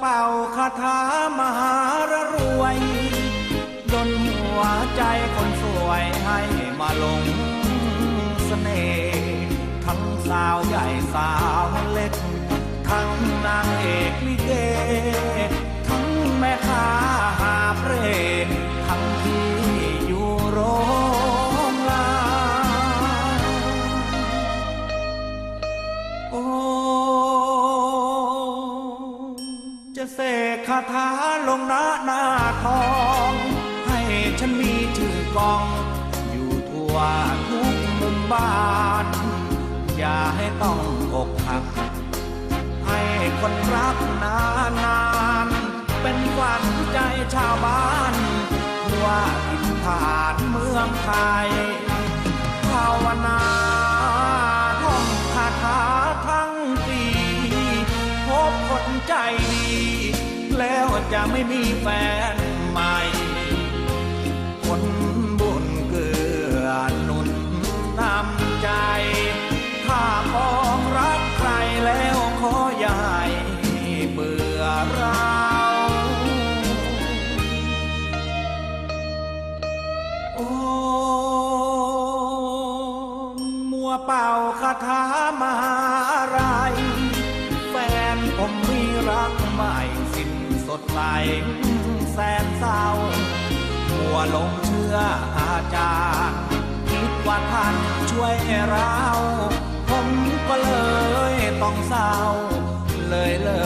เป่าคาถามหารรวยดนหัวใจคนสวยให้มาลงเสน่ห์ทั้งสาวใหญ่สาวเล็ก ทั้งนางเอกลิ คาถาลงหน้าหน้าทอง ให้ฉันมีชื่อกอง อยู่ทั่วทุกมุมบ้าน อย่าให้ต้องอกหัก ให้คนรักนานนานเป็นขวัญใจชาวบ้านทั่วทินฐานเมืองไทยภาวนาท่องคาถาทั้งปี พบคนใจดี แล้วจะไม่มีแฟนใหม่ คนบุญเกื้อหนุนนำใจ ถ้ามองรักใครแล้วขออย่าให้เบื่อเราโอ้มัวเป่าคาถามหาไรแฟนผมมีรักใหม่ ดใสแสนเศร้าหัวลงเชื่ออาจารย์คิดว่าท่านช่วยเรา ผมก็เลยต้องเศร้าเลยเลย